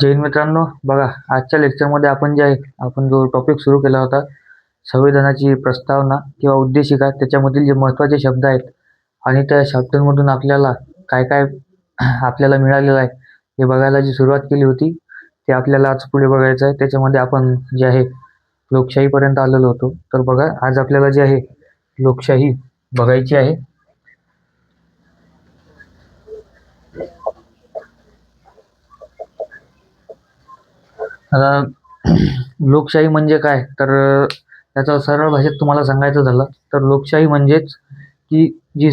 जैन मित्रांनो. बघा आजच्या लेक्चरमध्ये आपण जे आहे आपण जो टॉपिक सुरू केला होता संविधानाची प्रस्तावना किंवा उद्देशिका त्याच्यामधील जे महत्त्वाचे शब्द आहेत आणि त्या शब्दांमधून आपल्याला काय काय आपल्याला मिळालेलं आहे हे बघायला जी सुरुवात केली होती ते आपल्याला आज पुढे बघायचं आहे. त्याच्यामध्ये आपण जे आहे लोकशाहीपर्यंत आलेलो होतो. तर बघा आज आपल्याला जे आहे लोकशाही बघायची आहे. आता लोकशाही म्हणजे काय? तर त्याचा सरळ भाषेत तुम्हाला सांगायचं झालं तर लोकशाही म्हणजेच की जी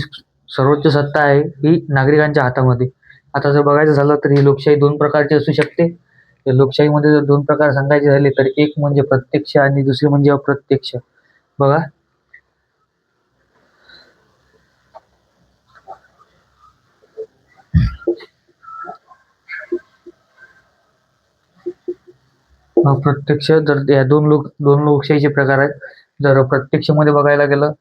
सर्वोच्च सत्ता आहे ही नागरिकांच्या हातामध्ये. आता जर बघायचं झालं तर ही लोकशाही दोन प्रकारची असू शकते. लोकशाहीमध्ये जर दोन प्रकार सांगायचे झाले तर एक म्हणजे प्रत्यक्ष आणि दुसरी म्हणजे अप्रत्यक्ष. बघा अप्रत्यक्ष जर या दोन लोक दोन लोकशाहीचे प्रकार आहेत. जर प्रत्यक्षमध्ये बघायला गेलं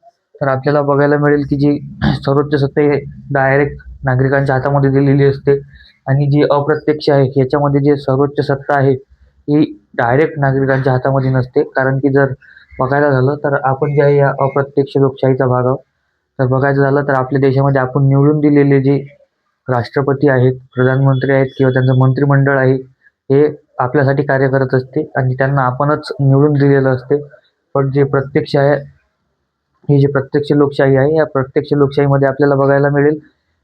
तर आपल्याला बघायला मिळेल की जी सर्वोच्च सत्ता हे डायरेक्ट नागरिकांच्या हातामध्ये दिलेली असते. आणि जी अप्रत्यक्ष आहे याच्यामध्ये जे सर्वोच्च सत्ता आहे ही डायरेक्ट नागरिकांच्या हातामध्ये नसते. कारण की जर बघायला झालं तर आपण जे आहे या अप्रत्यक्ष लोकशाहीचा भाग आहोत तर बघायचं झालं तर आपल्या देशामध्ये आपण निवडून दिलेले जे राष्ट्रपती आहेत प्रधानमंत्री आहेत किंवा त्यांचं मंत्रिमंडळ आहे हे आपल्यासाठी कार्य करत असते आणि त्यांना आपणच निवडून दिलेलं असते. पण जे प्रत्यक्ष आहे ही जी प्रत्यक्ष लोकशाही आहे या प्रत्यक्ष लोकशाहीमध्ये आपल्याला बघायला मिळेल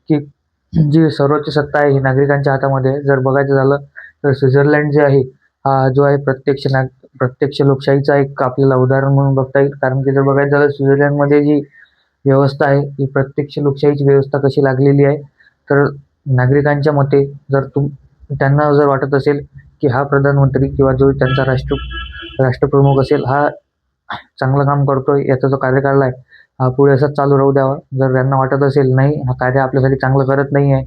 की जी सर्वोच्च सत्ता आहे ही नागरिकांच्या हातामध्ये आहे. जर बघायचं झालं तर स्वित्झर्लंड जे आहे हा जो आहे प्रत्यक्ष नाग प्रत्यक्ष लोकशाहीचा एक आपल्याला उदाहरण म्हणून बघता येईल. कारण की जर बघायचं झालं स्वित्झर्लंडमध्ये जी व्यवस्था आहे ही प्रत्यक्ष लोकशाहीची व्यवस्था कशी लागलेली आहे तर नागरिकांच्या मते जर तुम त्यांना जर वाटत असेल की हा प्रधानमंत्री किंवा जो त्यांचा राष्ट्र राष्ट्रप्रमुख असेल हा चांगलं काम करतोय याचा जो कार्यकाळ आहे हा पुढे असाच चालू राहू द्यावा. जर त्यांना वाटत असेल नाही हा कार्य आपल्यासाठी चांगलं करत नाही आहे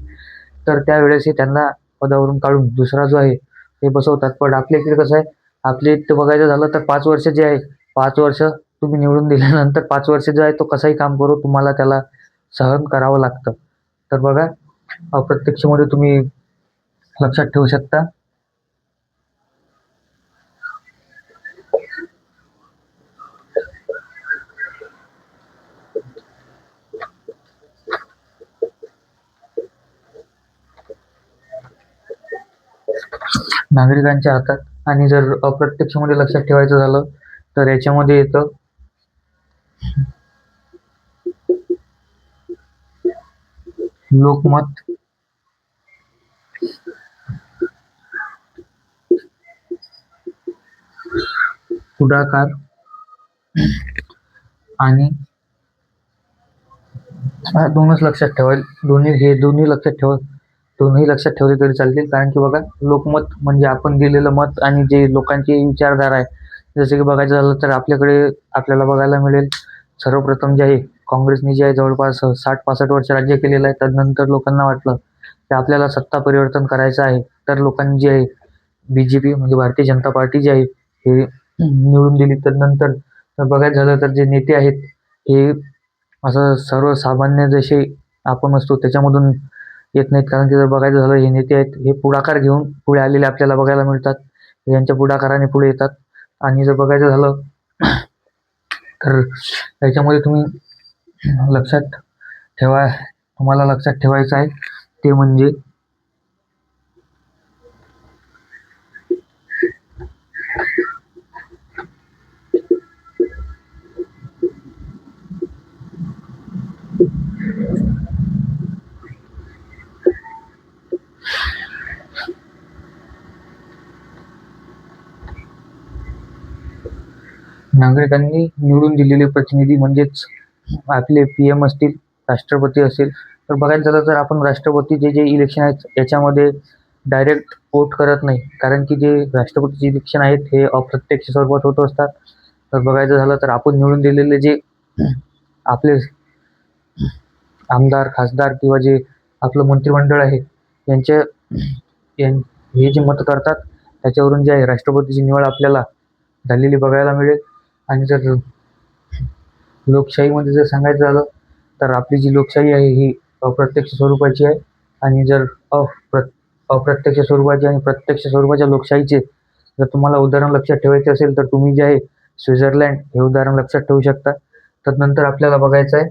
तर त्यावेळेस त्यांना पदावरून काढून दुसरा जो आहे ते बसवतात. पण आपल्या इकडे कसं आहे आपल्या इथं बघायचं झालं तर पाच वर्ष जे आहे पाच वर्ष तुम्ही निवडून दिल्यानंतर पाच वर्ष जो आहे तो कसाही काम करू तुम्हाला त्याला सहन करावं लागतं. तर बघा अप्रत्यक्षमध्ये तुम्ही लक्षात ठेवू शकता. नागरिकांच्या हातात. आणि जर अप्रत्यक्षमध्ये लक्षात ठेवायचं झालं तर याच्यामध्ये येतं लोकमत. पुढाकार. आणि दोनच लक्षात ठेवाल दोन्ही हे दोन्ही लक्षात ठेवा दोन्ही लक्षात ठेवले तरी चालतील. कारण की बघा लोकमत म्हणजे आपण दिलेलं मत आणि जे लोकांची विचारधारा आहे जसं की बघायचं झालं तर आपल्याकडे आपल्याला बघायला मिळेल सर्वप्रथम जे आहे काँग्रेसने जे आहे जवळपास साठ पासष्ट वर्ष राज्य केलेलं आहे त्यानंतर लोकांना वाटलं की आपल्याला सत्ता परिवर्तन करायचं आहे. तर लोकांनी जे आहे बी जे पी म्हणजे भारतीय जनता पार्टी जी आहे हे निवडून दिली. तर नंतर बघायचं झालं तर जे नेते आहेत हे असं सर्वसामान्य जसे आपण असतो त्याच्यामधून येत नाहीत. कारण की जर बघायचं झालं हे नेते आहेत हे पुढाकार घेऊन पुढे आलेले आपल्याला बघायला मिळतात. यांच्या पुढाकाराने पुढे येतात. आणि जर बघायचं झालं तर याच्यामध्ये तुम्ही लक्षात ठेवा तुम्हाला लक्षात ठेवायचं आहे ते म्हणजे नागरिकांनी निवडून दिलेले प्रतिनिधी म्हणजेच आपले पी एम असतील राष्ट्रपती असेल तर बघायचं झालं तर आपण राष्ट्रपती जे जे इलेक्शन आहेत याच्यामध्ये डायरेक्ट वोट करत नाही. कारण की जे राष्ट्रपतीचे इलेक्शन आहेत हे अप्रत्यक्ष स्वरूपात होत असतात. तर बघायचं झालं तर आपण निवडून दिलेले जे आपले आमदार खासदार किंवा जे आपलं मंत्रिमंडळ आहे यांच्या यां हे जे मत करतात त्याच्यावरून जे आहे राष्ट्रपतीची निवड आपल्याला झालेली बघायला मिळेल. आणि जर लोकशाहीमध्ये जर सांगायचं झालं तर आपली जी लोकशाही आहे ही अप्रत्यक्ष स्वरूपाची आहे. आणि जर अप्र अप्रत्यक्ष स्वरूपाची आणि प्रत्यक्ष स्वरूपाच्या लोकशाहीचे जर तुम्हाला उदाहरण लक्षात ठेवायचे असेल तर तुम्ही जे आहे स्वित्झर्लंड हे उदाहरण लक्षात ठेवू शकता. तदनंतर आपल्याला बघायचं आहे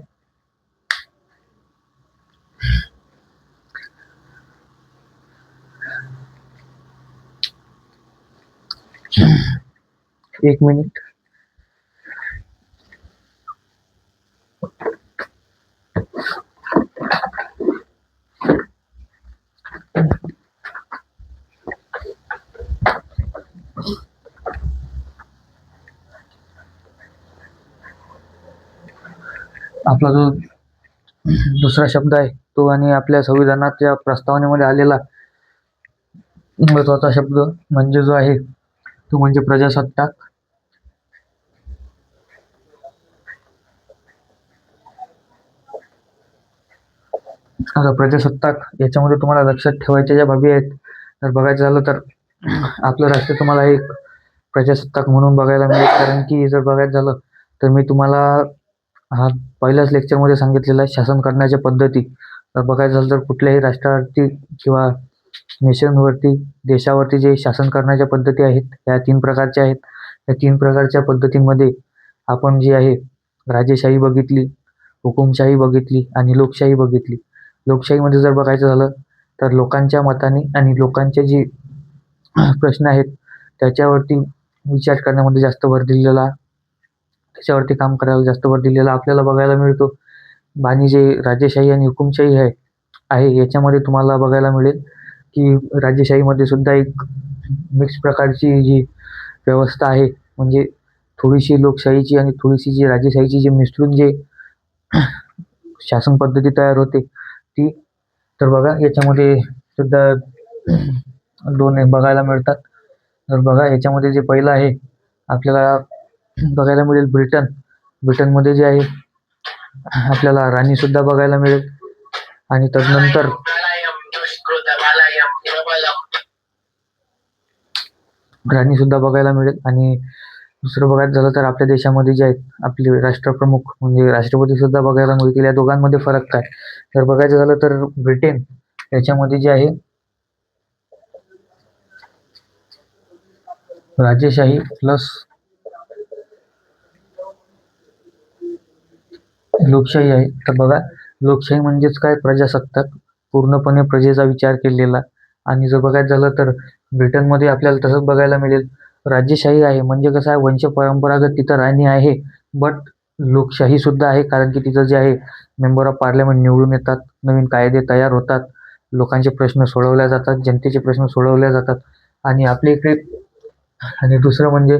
एक मिनिट. आपला जो दुसरा शब्द आहे तो आणि आपल्या संविधानाच्या प्रस्तावनेमध्ये आलेला महत्त्वाचा शब्द म्हणजे जो आहे तो म्हणजे प्रजासत्ताक. आता प्रजासत्ताक याच्यामध्ये तुम्हाला लक्षात ठेवायच्या ज्या बाबी आहेत तर बघायचं झालं तर आपलं राष्ट्र तुम्हाला एक प्रजासत्ताक म्हणून बघायला मिळेल. कारण की जर बघायचं झालं तर मी तुम्हाला हा पहिल्याच लेक्चरमध्ये सांगितलेला आहे शासन करण्याच्या पद्धती. तर बघायचं झालं तर कुठल्याही राष्ट्रावरती किंवा नेशनवरती देशावरती जे शासन करण्याच्या पद्धती आहेत त्या तीन प्रकारच्या आहेत. या तीन प्रकारच्या पद्धतींमध्ये आपण जी आहे राजेशाही बघितली हुकुमशाही बघितली आणि लोकशाही बघितली. लोकशाहीमध्ये जर बघायचं झालं तर लोकांच्या मताने आणि लोकांचे जे प्रश्न आहेत त्याच्यावरती विचार करण्यामध्ये जास्त भर दिलेला त्याच्यावरती काम करायला जास्त भर दिलेला आपल्याला बघायला मिळतो. आणि जे राजेशाही आणि हुकुमशाही आहे आहे याच्यामध्ये तुम्हाला बघायला मिळेल की राजेशाहीमध्ये सुद्धा एक मिक्स प्रकारची जी व्यवस्था आहे म्हणजे थोडीशी लोकशाहीची आणि थोडीशी जी राजेशाहीची जी मिसळून जे शासन पद्धती तयार होते ती तर बघा याच्यामध्ये सुद्धा दोन बघायला मिळतात. तर बघा याच्यामध्ये जे पहिलं आहे आपल्याला बघायला मिळेल ब्रिटन. ब्रिटनमध्ये जे आहे आपल्याला राणीसुद्धा बघायला मिळेल. आणि तदनंतर राणी सुद्धा राणीसुद्धा बघायला मिळेल. आणि दुसरं बघायचं झालं तर आपल्या देशामध्ये जे आहेत आपले राष्ट्रप्रमुख म्हणजे राष्ट्रपतीसुद्धा बघायला मिळतील. या दोघांमध्ये फरक काय? तर बघायचं झालं तर ब्रिटेन याच्यामध्ये जे आहे राजेशाही प्लस लोकशाही आहे. तर बघा लोकशाही म्हणजेच काय? प्रजासत्ताक. पूर्णपणे प्रजेचा विचार केलेला. आणि जर बघायचं झालं तर ब्रिटनमध्ये आपल्याला तसंच बघायला मिळेल. राज्यशाही आहे. म्हणजे कसं आहे? वंश परंपरागत तिथं राणी आहे. बट लोकशाही सुद्धा आहे. कारण की तिथं जे आहे मेंबर ऑफ पार्लमेंट निवडून येतात. नवीन कायदे तयार होतात. लोकांचे प्रश्न सोडवल्या जातात. जनतेचे प्रश्न सोडवल्या जातात. आणि आपल्या इकडे आणि दुसरं म्हणजे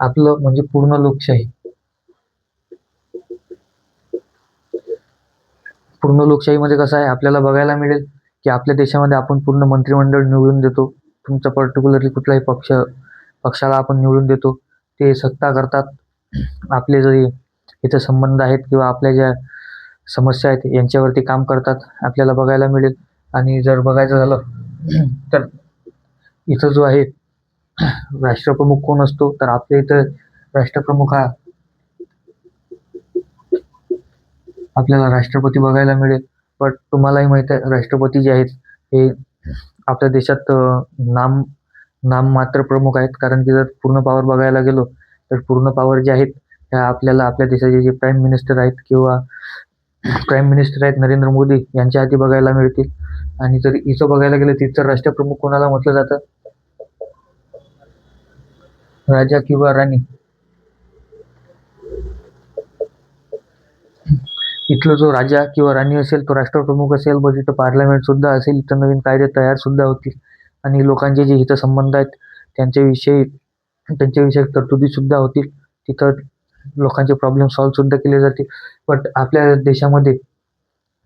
आपलं म्हणजे पूर्ण लोकशाही. पूर्ण लोकशाहीमध्ये म्हणजे कसं आहे आपल्याला बघायला मिळेल की आपल्या देशामध्ये आपण पूर्ण मंत्रिमंडळ निवडून देतो. तुमचा पर्टिक्युलरली कुठलाही पक्ष पक्षाला आपण निवडून देतो. ते सत्ता करतात. आपले जे इथं संबंध आहेत किंवा आपल्या ज्या समस्या आहेत यांच्यावरती काम करतात आपल्याला बघायला मिळेल. आणि जर बघायचं झालं तर इथं जो आहे राष्ट्रप्रमुख कोण असतो तर आपल्या इथं राष्ट्रप्रमुख हा आपल्याला राष्ट्रपती बघायला मिळेल. बट तुम्हालाही माहीत आहे राष्ट्रपती जे आहेत हे आपल्या देशात नाम नाम नाममात्र प्रमुख आहेत. कारण की जर पूर्ण पॉवर बघायला गेलो तर पूर्ण पॉवर जे आहेत त्या आपल्याला आपल्या देशाचे जे प्राईम मिनिस्टर आहेत किंवा प्राईम मिनिस्टर आहेत नरेंद्र मोदी यांच्या हाती बघायला मिळतील. आणि जर इथं बघायला गेलं तिथं राष्ट्रप्रमुख कोणाला म्हटलं जातं? राजा किंवा राणी. इथलं जो राजा किंवा राणी असेल तो राष्ट्रप्रमुख असेल बट इथं पार्लमेंट सुद्धा असेल इथं नवीन कायदे तयार सुद्धा होतील. आणि लोकांचे जे हितसंबंध आहेत त्यांच्याविषयी त्यांच्याविषयी तरतुदी सुद्धा होतील. तिथं लोकांचे प्रॉब्लेम सॉल्वसुद्धा केले जातील. बट आपल्या देशामध्ये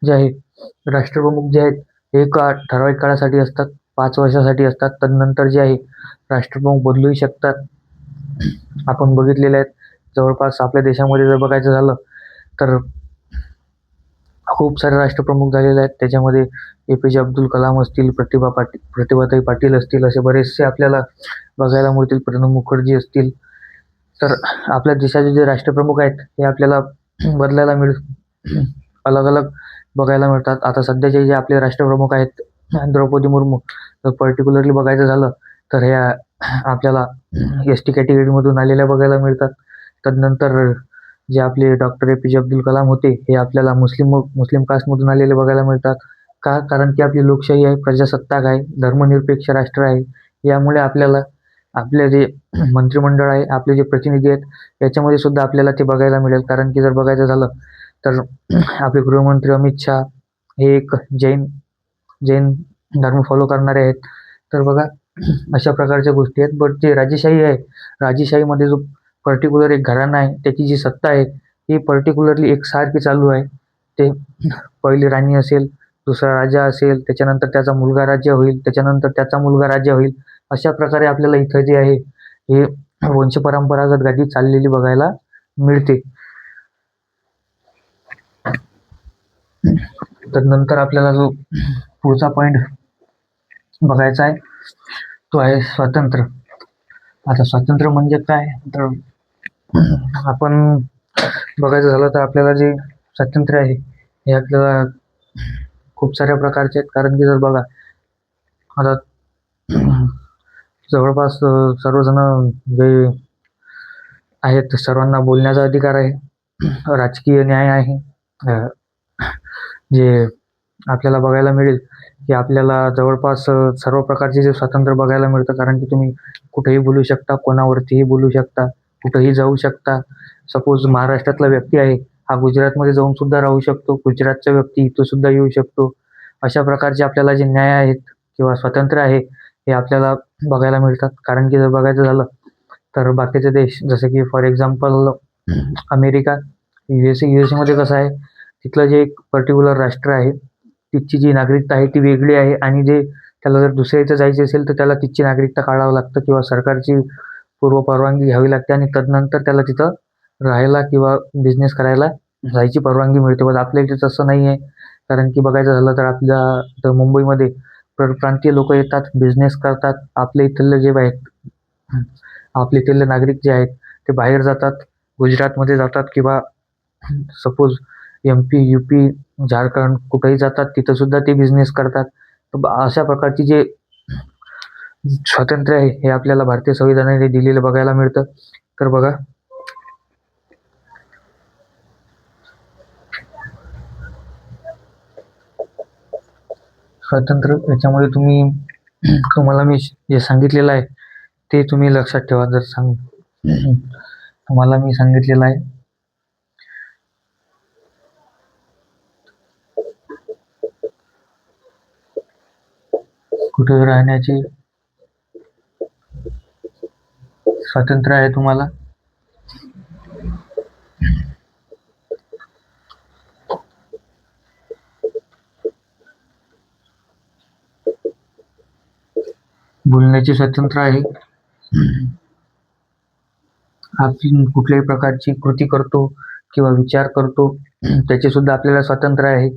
जे आहे राष्ट्रप्रमुख जे आहेत हे का ठराविक काळासाठी असतात पाच वर्षासाठी असतात. तदनंतर जे आहे राष्ट्रप्रमुख बदलूही शकतात. आपण बघितलेले आहेत जवळपास आपल्या देशामध्ये जर बघायचं झालं तर खूप सारे राष्ट्रप्रमुख झालेले आहेत. त्याच्यामध्ये ए पी जे अब्दुल कलाम असतील प्रतिभा पाटील प्रतिभाताई पाटील असतील असे बरेचसे आपल्याला बघायला मिळतील. प्रणब मुखर्जी असतील. तर आपल्या देशाचे जे राष्ट्रप्रमुख आहेत हे आपल्याला बदलायला मिळ अलग अलग बघायला मिळतात. आता सध्याचे जे आपले राष्ट्रप्रमुख आहेत द्रौपदी मुर्मू तर पर्टिक्युलरली बघायचं झालं तर ह्या आपल्याला एस टी कॅटेगरीमधून आलेल्या बघायला मिळतात. तदनंतर जे आपले डॉक्टर ए पी जे अब्दुल कलाम होते हे आपल्याला मुस्लिम मुस्लिम कास्टमधून आलेले बघायला मिळतात. का? कारण की आपली लोकशाही आहे प्रजासत्ताक आहे धर्मनिरपेक्ष राष्ट्र आहे. यामुळे आपल्याला आपले जे मंत्रिमंडळ आहे आपले जे प्रतिनिधी आहेत याच्यामध्ये सुद्धा आपल्याला ते बघायला मिळेल. कारण की जर बघायचं झालं तर आपले गृहमंत्री अमित शहा हे एक जैन जैन धर्म फॉलो करणारे आहेत. तर बघा अशा प्रकारच्या गोष्टी आहेत. बट जे राजेशाही आहे राजेशाहीमध्ये जो पर्टिक्युलर एक घराणा आहे त्याची जी सत्ता आहे ही पर्टिक्युलरली एकसारखी चालू आहे. ते पहिली राणी असेल दुसरा राजा असेल त्याच्यानंतर त्याचा मुलगा राजा होईल त्याच्यानंतर त्याचा मुलगा राजा होईल अशा प्रकारे आपल्याला इथं जे आहे हे वंशपरंपरागत गादी चाललेली बघायला मिळते. तर नंतर आपल्याला जो पुढचा पॉईंट बघायचा आहे तो आहे स्वातंत्र्य. आता स्वातंत्र्य म्हणजे काय? तर आपण बघायचं झालं तर आपल्याला जे स्वातंत्र्य आहे हे आपल्याला खूप साऱ्या प्रकारचे आहेत. कारण की जर बघा आता जवळपास सर्वजण जे आहेत सर्वांना बोलण्याचा अधिकार आहे. राजकीय न्याय आहे. जे आपल्याला बघायला मिळेल की आपल्याला जवळपास सर्व प्रकारचे जे स्वातंत्र्य बघायला मिळतं. कारण की तुम्ही कुठेही बोलू शकता कोणावरतीही बोलू शकता. कुठेही जाऊ शकता. सपोज महाराष्ट्रातला व्यक्ती आहे हा गुजरातमध्ये जाऊन सुद्धा राहू शकतो. गुजरातचा व्यक्ती इथं सुद्धा येऊ शकतो. अशा प्रकारचे आपल्याला जे न्याय आहेत किंवा स्वातंत्र्य आहे हे आपल्याला बघायला मिळतात. कारण की जर बघायचं झालं तर बाकीचे देश जसे की for example America U S A U S एमध्ये कसं आहे तिथलं जे एक पर्टिक्युलर राष्ट्र आहे तिथची जी नागरिकता आहे ती वेगळी आहे. आणि जे त्याला जर दुसऱ्या इथं जायचे असेल तर त्याला तिथची नागरिकता काढावं लागतं किंवा सरकारची पूर्व परवानगी घ्यावी लागते आणि तदनंतर त्याला तिथं राहायला किंवा बिझनेस करायला जायची परवानगी मिळते. पण आपल्या इथे तसं नाही आहे कारण की बघायचं झालं तर आपल्या इथं मुंबईमध्ये परप्रांतीय लोक येतात बिझनेस करतात. आपल्या इथले जे आहेत आपले इथले नागरिक जे आहेत ते बाहेर जातात. गुजरातमध्ये जातात किंवा suppose M P U P Jharkhand कुठेही जातात तिथं सुद्धा ते बिझनेस करतात. तर अशा प्रकारची जे स्वातंत्र्य आहे हे आपल्याला भारतीय संविधानाने दिलेलं बघायला मिळतं. तर बघा. स्वातंत्र्य याच्यामध्ये तुम्ही तुम्हाला मी जे सांगितलेलं आहे ते तुम्ही लक्षात ठेवा जर सांग तुम्हाला मी सांगितलेलं आहे. कुठे राहण्याची स्वातंत्र्य आहे तुम्हाला? बोलण्याचे स्वातंत्र्य आहे. आपण कुठल्याही प्रकारची कृती करतो किंवा विचार करतो त्याचे सुद्धा आपल्याला स्वातंत्र्य आहे.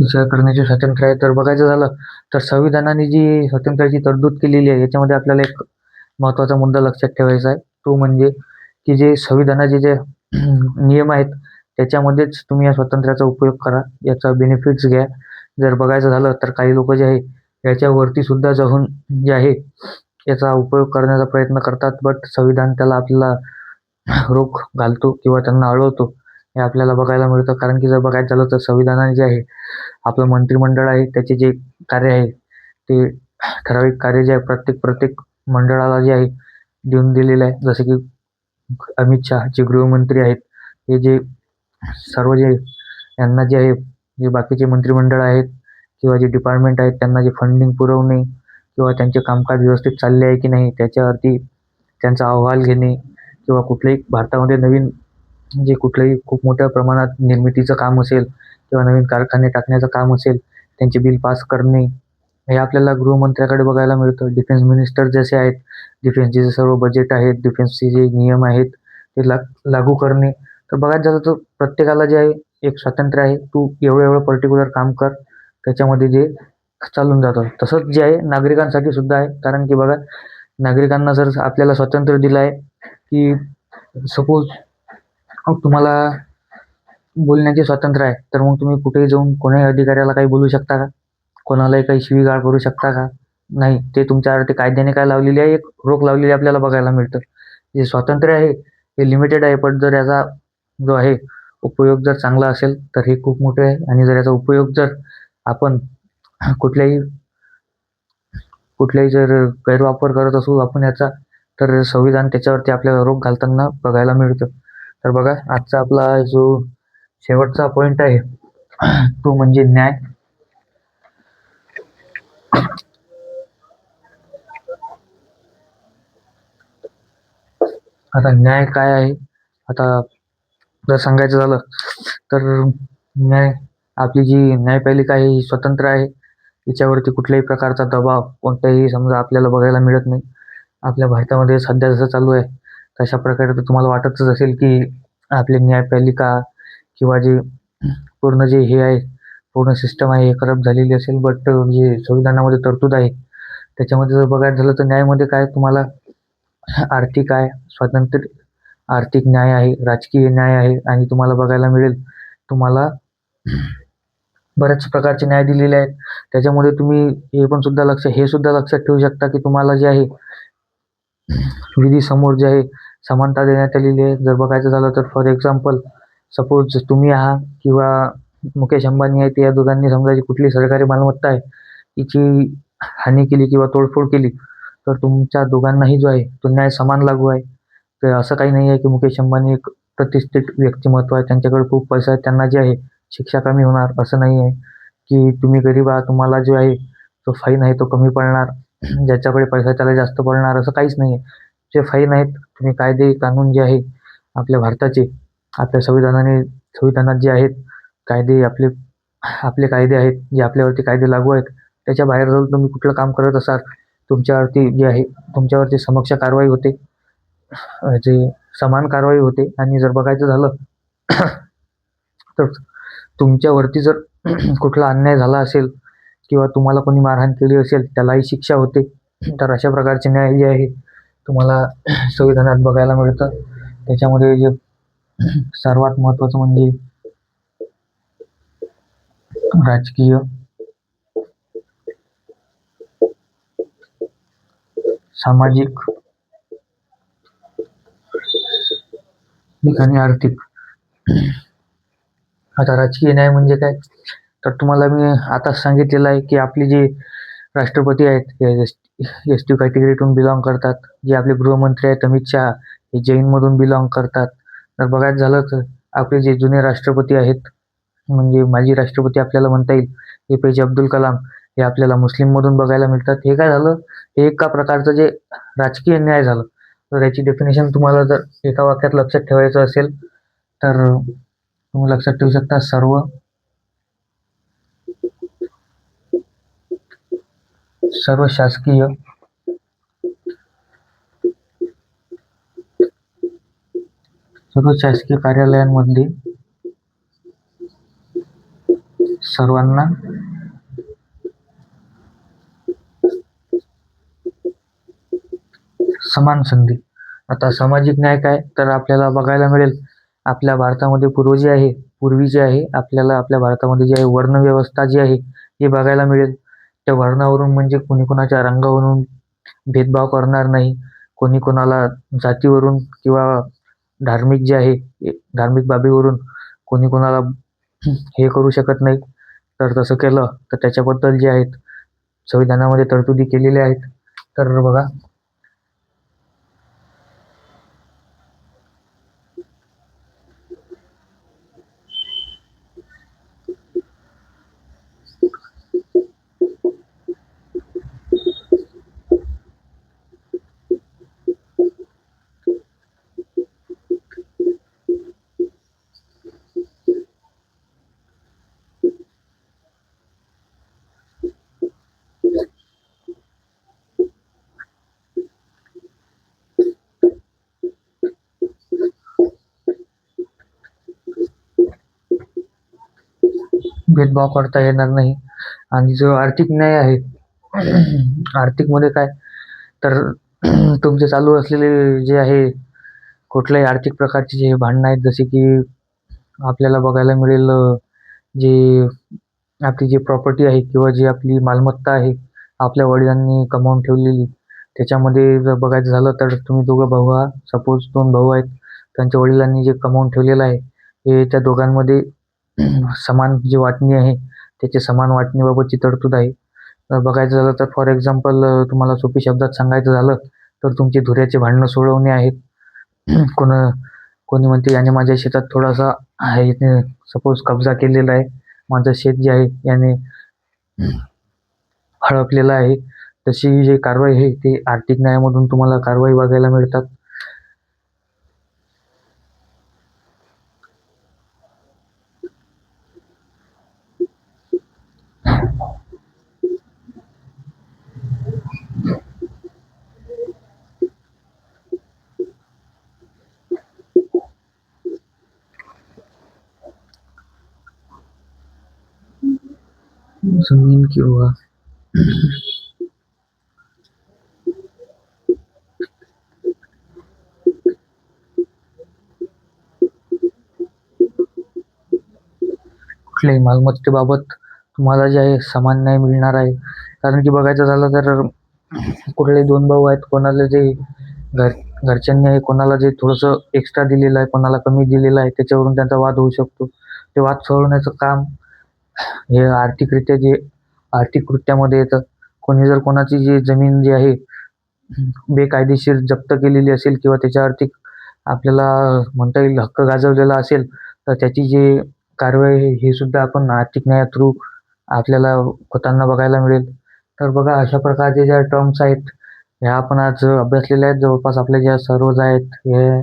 विचार करण्याचे स्वातंत्र्य आहे. तर बघायचं झालं तर संविधानाने जी स्वातंत्र्याची तरतूद केलेली आहे याच्यामध्ये आपल्याला एक महत्त्वाचा मुद्दा लक्षात ठेवायचा आहे. तो म्हणजे की जे संविधानाचे जे नियम आहेत त्याच्यामध्येच तुम्ही या स्वातंत्र्याचा उपयोग करा. याचा बेनिफिट्स घ्या. जर बघायचं झालं तर काही लोक जे आहे याच्यावरती सुद्धा जाऊन जे आहे याचा उपयोग करण्याचा प्रयत्न करतात. बट संविधान त्याला आपल्याला रोख घालतो किंवा त्यांना अडवतो. हे आपल्याला बघायला मिळतं. कारण की जर बघायचं झालं तर संविधानाने जे आहे आपलं मंत्रिमंडळ आहे त्याचे जे कार्य आहे ते ठराविक कार्य जे आहे प्रत्येक प्रत्येक मंडळाला जे आहे देऊन दिलेलं आहे. जसे की अमित शहा जे गृहमंत्री आहेत हे जे सर्व जे यांना जे आहे जे बाकीचे मंत्रिमंडळ आहेत किंवा जे डिपार्टमेंट आहेत त्यांना जे फंडिंग पुरवणे किंवा त्यांचे कामकाज व्यवस्थित चालले आहे की नाही त्याच्यावरती त्यांचा अहवाल घेणे किंवा कुठल्याही भारतामध्ये नवीन जे कुठलंही खूप मोठ्या प्रमाणात निर्मितीचं काम असेल किंवा नवीन कारखाने टाकण्याचं काम असेल त्यांचे बिल पास करणे हे आपल्याला गृहमंत्र्याकडे बघायला मिळतं. डिफेन्स मिनिस्टर जसे आहेत डिफेन्सचे जे सर्व बजेट आहेत डिफेन्सचे जे नियम आहेत ते लाग लागू करणे. तर बघायचं झालं तर प्रत्येकाला जे आहे एक स्वातंत्र्य आहे तू एवढं एवढं पर्टिक्युलर काम कर त्याच्यामध्ये जे चालून जातं. तसंच जे आहे नागरिकांसाठी सुद्धा आहे. कारण की बघा नागरिकांना जर आपल्याला स्वातंत्र्य दिलं आहे की सपोज तुम्हाला बोलण्याचे स्वातंत्र्य आहे. तर मग तुम्ही कुठेही जाऊन कोणाही अधिकाऱ्याला काही बोलू शकता का? कोणालाही काही शिवीगाळ करू शकता का? नाही ते तुमच्यावरती कायद्याने काय लावलेली आहे? एक रोख लावलेली आपल्याला बघायला मिळतं. जे स्वातंत्र्य आहे हे लिमिटेड आहे. पण जर याचा जो आहे उपयोग जर चांगला असेल तर हे खूप मोठे आहे. आणि जर याचा उपयोग जर आपण कुठल्याही कुठल्याही जर गैरवापर करत असू आपण याचा तर संविधान त्याच्यावरती आपल्याला रोख घालताना बघायला मिळतं. तर बघा आजचा आपला जो शेवटचा पॉईंट आहे तो म्हणजे न्याय. आता न्याय काय आहे? आता जर सांगायचं झालं तर न्याय आपली जी न्यायपालिका आहे ही स्वतंत्र आहे. तिच्यावरती कुठल्याही प्रकारचा दबाव कोणत्याही समजा आपल्याला बघायला मिळत नाही. आपल्या भारतामध्ये सध्या जसं चालू आहे तशा प्रकारे तर तुम्हाला वाटतच असेल की आपली न्यायपालिका किंवा जे पूर्ण जे हे आहे पूर्ण सिस्टम आहे हे खराब झालेली असेल बट जे संविधानामध्ये तरतूद आहे त्याच्यामध्ये जर बघायचं झालं तर न्यायामध्ये काय तुम्हाला आर्थिक आहे स्वातंत्र्य आर्थिक न्याय आहे राजकीय न्याय आहे आणि तुम्हाला बघायला मिळेल तुम्हाला बऱ्याच प्रकारचे न्याय दिलेले आहेत. त्याच्यामध्ये तुम्ही हे पण सुद्धा लक्ष हे सुद्धा लक्षात ठेवू शकता की तुम्हाला जे आहे विधी समोर जे आहे समानता देण्यात आलेली आहे. जर बघायचं झालं तर फॉर एक्झाम्पल सपोज तुम्ही आहात किंवा मुकेश अंबानी आहे या दोघांनी समजा जी कुठली सरकारी मालमत्ता आहे तिची हानी केली किंवा तोडफोड केली तर तुमच्या दोघांनाही जो आहे तो न्याय समान लागू आहे. तर असं काही नाही आहे की मुकेश अंबानी एक प्रतिष्ठित व्यक्तिमत्व आहे. त्यांच्याकडे खूप पैसा आहे त्यांना जे आहे शिक्षा कमी होणार असं नाही आहे. की तुम्ही गरीब आहात तुम्हाला जो आहे तो फाईन आहे तो कमी पडणार ज्याच्याकडे पैसा त्याला जास्त पडणार असं काहीच नाही आहे. जे फाईन आहेत तुम्ही कायदे कानून जे आहे आपल्या भारताचे आपल्या संविधानाने संविधानात जे आहेत कायदे आपले आपले कायदे आहेत जे आपल्यावरती कायदे लागू आहेत त्याच्या बाहेर जाऊन तुम्ही कुठलं काम करत असाल तुमच्यावरती जे आहे तुमच्यावरती समक्ष कारवाई होते जे समान कारवाई होते आणि जर बघायचं झालं तर तुमच्यावरती जर कुठला अन्याय झाला असेल किंवा तुम्हाला कोणी मारहाण केली असेल त्यालाही शिक्षा होते तर अशा प्रकारचे न्याय जे आहे तुम्हाला संविधानात बघायला मिळतं. त्याच्यामध्ये जे सर्वात महत्त्वाचं म्हणजे राजकीय सामाजिक आणि आर्थिक. आता राजकीय न्याय म्हणजे काय? तर तुम्हाला मी आताच सांगितलेलं आहे की आपले जे राष्ट्रपती आहेत एस टी कॅटेगरीतून बिलॉंग करतात. जे आपले गृहमंत्री आहेत अमित शहा हे जैनमधून बिलॉंग करतात. तर बघायचं झालं तर आपले जे जुने राष्ट्रपती आहेत म्हणजे माजी राष्ट्रपती आपल्याला म्हणता येईल ए पी जे अब्दुल कलाम हे आपल्याला मुस्लिममधून बघायला मिळतात. हे काय झालं? हे एका प्रकारचं जे राजकीय न्याय झालं. तर याची डेफिनेशन तुम्हाला जर एका वाक्यात लक्षात ठेवायचं असेल तर तुम्ही लक्षात ठेवू शकता सर्व सर्व शासकीय सर्व शासकीय कार्यालयांमध्ये सर्वांना समान संधी. आता सामाजिक न्याय काय? तर आपल्याला बघायला मिळेल आपल्या भारतामध्ये पूर्व जे आहे पूर्वी जे आहे आपल्याला आपल्या भारतामध्ये जे आहे वर्णव्यवस्था जी आहे हे बघायला मिळेल. त्या वर्णावरून म्हणजे कोणी कोणाच्या रंगावरून भेदभाव करणार नाही. कोणी कोणाला जातीवरून किंवा धार्मिक जे आहे ए- धार्मिक बाबीवरून कोणी कोणाला हे करू शकत नाही. तर तसं केलं तर त्याच्याबद्दल जे आहेत संविधानामध्ये तरतुदी केलेल्या आहेत. तर बघा भेदभाव करता येणार नाही. आणि जो आर्थिक न्याय आहे आर्थिकमध्ये काय? तर तुमचे चालू असलेले जे आहे कुठल्याही आर्थिक प्रकारचे जे भांडणं आहेत जसे की आपल्याला बघायला मिळेल जे आपली जी प्रॉपर्टी आहे किंवा जी आपली मालमत्ता आहे आपल्या वडिलांनी कमावून ठेवलेली त्याच्यामध्ये जर बघायचं झालं तर तुम्ही दोघं भाऊ आहात. सपोज दोन भाऊ आहेत. त्यांच्या वडिलांनी जे कमावून ठेवलेलं आहे हे त्या दोघांमध्ये समान जी वाटणी आहे त्याची समान वाटणीबाबतची तरतूद आहे. बघायचं झालं तर फॉर एक्झाम्पल तुम्हाला सोपी शब्दात सांगायचं झालं तर तुमची धुऱ्याचे भांडणं सोडवणे आहेत. कोण कोणी म्हणते याने माझ्या शेतात थोडासा आहे सपोज कब्जा केलेला आहे. माझं शेत जे आहे याने हडपलेलं आहे. तशी जी कारवाई आहे ती आर्थिक न्यायामधून तुम्हाला कारवाई बघायला मिळतात. जमीन किंवा कुठल्याही मालमत्तेबाबत तुम्हाला जे आहे समान न्याय मिळणार आहे. कारण की बघायचं झालं तर कुठले दोन भाऊ आहेत कोणाला जे घर घरच्यांनी आहे कोणाला जे थोडंसं एक्स्ट्रा दिलेलं आहे कोणाला कमी दिलेलं आहे त्याच्यावरून त्यांचा वाद होऊ शकतो. ते वाद सोडवण्याचं काम हे आर्थिकरित्या जे आर्थिक कृत्यामध्ये येतं कोणी जर कोणाची जी जमीन जी आहे बेकायदेशीर जप्त केलेली असेल किंवा त्याच्या आर्थिक आपल्याला म्हणता येईल हक्क गाजवलेला असेल तर त्याची जी कारवाई आहे हे सुद्धा आपण आर्थिक न्याया थ्रू आपल्याला होताना बघायला मिळेल. तर बघा अशा प्रकारचे ज्या टर्म्स आहेत ह्या आपण आज अभ्यासलेल्या आहेत. जवळपास आपल्या ज्या सर्व आहेत हे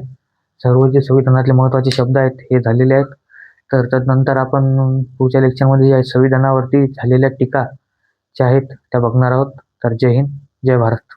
सर्व जे संविधानातले महत्त्वाचे शब्द आहेत हे झालेले आहेत. तर तदनंतर आपण पुढच्या लेक्चरमध्ये या संविधानावरती झालेल्या टीका ज्या आहेत त्या बघणार आहोत. तर जय हिंद जय भारत.